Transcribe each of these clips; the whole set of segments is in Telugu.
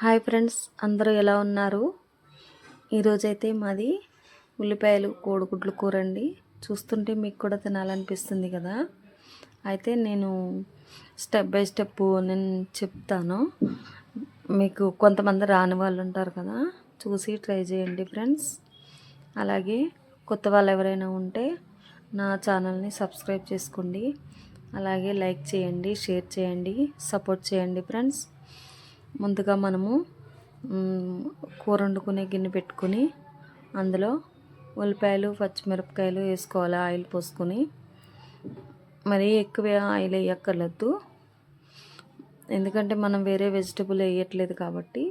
హాయ్ ఫ్రెండ్స్ అందరూ ఎలా ఉన్నారు? ఈరోజైతే మాది ఉల్లిపాయలు కోడిగుడ్లు కూర అండి చూస్తుంటే మీకు కూడా తినాలనిపిస్తుంది కదా? అయితే నేను స్టెప్ బై స్టెప్ నేను చెప్తాను. మీకు కొంతమంది రాని వాళ్ళు ఉంటారు కదా? చూసి ట్రై చేయండి ఫ్రెండ్స్. అలాగే కొత్త వాళ్ళు ఎవరైనా ఉంటే నా ఛానల్ని సబ్స్క్రైబ్ చేసుకోండి. అలాగే లైక్ చేయండి షేర్ చేయండి సపోర్ట్ చేయండి ఫ్రెండ్స్. ముందుగా మనము కూర వండుకునే గిన్నె పెట్టుకుని అందులో ఉల్లిపాయలు పచ్చిమిరపకాయలు వేసుకోవాలి ఆయిల్ పోసుకొని. మరీ ఎక్కువ ఆయిల్ వేయక్కర్లేదు. ఎందుకంటే మనం వేరే వెజిటబుల్ వేయట్లేదు కాబట్టి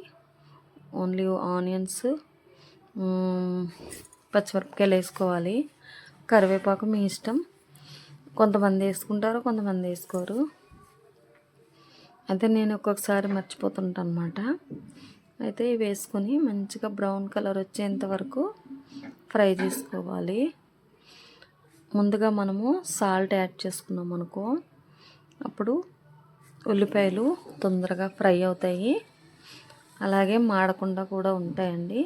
ఓన్లీ ఆనియన్స్ పచ్చిమిరపకాయలు వేసుకోవాలి. కరివేపాకు మీ ఇష్టం. కొంతమంది వేసుకుంటారు కొంతమంది వేసుకోరు. అయితే నేను ఒక్కొక్కసారి మర్చిపోతుంటాను అనమాట అయితే వేసుకొని మంచిగా బ్రౌన్ కలర్ వచ్చేంత వరకు ఫ్రై చేసుకోవాలి. ముందుగా మనము సాల్ట్ యాడ్ చేసుకున్నాం అనుకో అప్పుడు ఉల్లిపాయలు తొందరగా ఫ్రై అవుతాయి. అలాగే మాడకుండా కూడా ఉంటాయండి.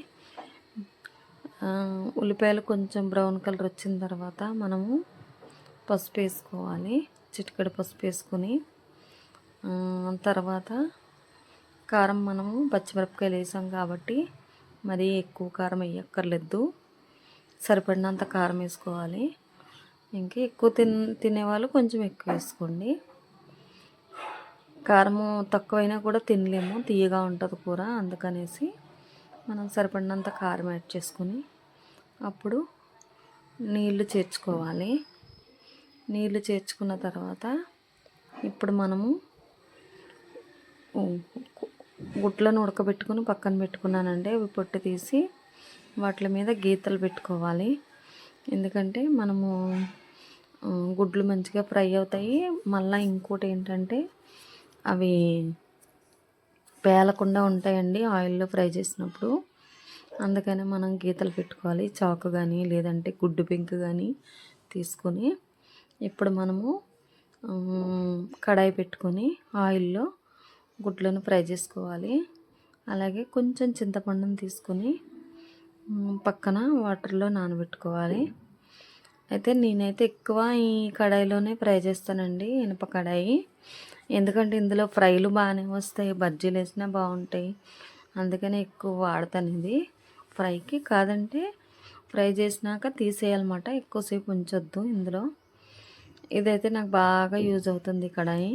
ఉల్లిపాయలు కొంచెం బ్రౌన్ కలర్ వచ్చిన తర్వాత మనము పసుపు వేసుకోవాలి. చిటికెడు పసుపు వేసుకొని తర్వాత కారం మనము పచ్చిమిరపకాయలు వేసాం కాబట్టి మరీ ఎక్కువ కారం వేయక్కర్లేదు. సరిపడినంత కారం వేసుకోవాలి. ఇంకా ఎక్కువ తిన్ తినేవాళ్ళు కొంచెం ఎక్కువ వేసుకోండి. కారము తక్కువైనా కూడా తినలేము తీయగా ఉంటుంది కూర అందుకనేసి మనం సరిపడినంత కారం యాడ్ చేసుకొని అప్పుడు నీళ్ళు చేర్చుకోవాలి. నీళ్ళు చేర్చుకున్న తర్వాత ఇప్పుడు మనము గుట్లను ఉడకబెట్టుకుని పక్కన పెట్టుకున్నానండి. అవి పొట్టు తీసి వాటి మీద గీతలు పెట్టుకోవాలి. ఎందుకంటే మనము గుడ్లు మంచిగా ఫ్రై అవుతాయి. మళ్ళీ ఇంకోటి ఏంటంటే అవి పేలకుండా ఉంటాయండి ఆయిల్లో ఫ్రై చేసినప్పుడు. అందుకనే మనం గీతలు పెట్టుకోవాలి. చాకు కానీ లేదంటే గుడ్డు పెంకు కానీ తీసుకొని ఇప్పుడు మనము కడాయి పెట్టుకొని ఆయిల్లో గుడ్లను ఫ్రై చేసుకోవాలి. అలాగే కొంచెం చింతపండును తీసుకొని పక్కన వాటర్లో నానబెట్టుకోవాలి. అయితే నేనైతే ఎక్కువ ఈ కడాయిలోనే ఫ్రై చేస్తానండి ఇనుప కడాయి. ఎందుకంటే ఇందులో ఫ్రైలు బాగానే వస్తాయి బజ్జీలు వేసినా బాగుంటాయి. అందుకని ఎక్కువ వాడతాను ఇది. ఫ్రైకి కాదంటే ఫ్రై చేసినాక తీసేయాలన్నమాట ఎక్కువసేపు ఉంచొద్దు ఇందులో. ఇదైతే నాకు బాగా యూజ్ అవుతుంది కడాయి.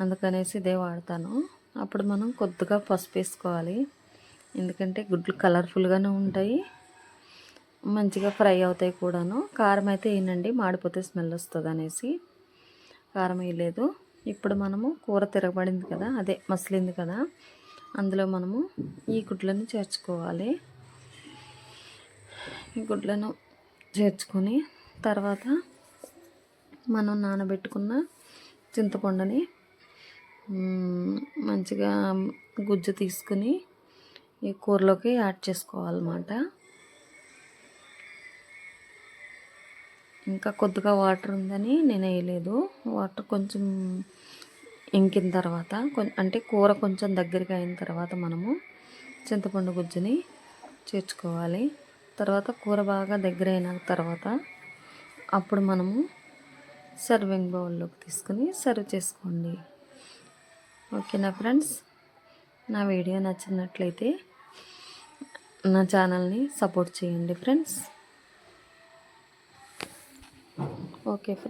అందుకనేసి ఇదే వాడతాను. అప్పుడు మనం కొద్దిగా పసుపు వేసుకోవాలి. ఎందుకంటే గుడ్లు కలర్ఫుల్గానే ఉంటాయి. మంచిగా ఫ్రై అవుతాయి కూడాను. కారం అయితే వేయనండి మాడిపోతే స్మెల్ వస్తుంది అనేసి. కారం వేయలేదు. ఇప్పుడు మనము కూర తిరగబడింది కదా అదే మసిలింది కదా అందులో మనము ఈ గుడ్లను చేర్చుకోవాలి. ఈ గుడ్లను చేర్చుకొని తర్వాత మనం నానబెట్టుకున్న చింతపండుని మంచిగా గుజ్జు తీసుకుని ఈ కూరలోకి యాడ్ చేసుకోవాలన్నమాట. ఇంకా కొద్దిగా వాటర్ ఉందని నేను వేయలేదు. వాటర్ కొంచెం ఇంకిన తర్వాత అంటే కూర కొంచెం దగ్గరికి అయిన తర్వాత మనము చింతపండు గుజ్జుని చేర్చుకోవాలి. తర్వాత కూర బాగా దగ్గర అయిన తర్వాత అప్పుడు మనము సర్వింగ్ బౌల్లోకి తీసుకుని సర్వ్ చేసుకోండి. ఓకేనా ఫ్రెండ్స్? నా వీడియో నచ్చినట్లయితే నా ఛానల్ని సపోర్ట్ చేయండి ఫ్రెండ్స్. Okay friends.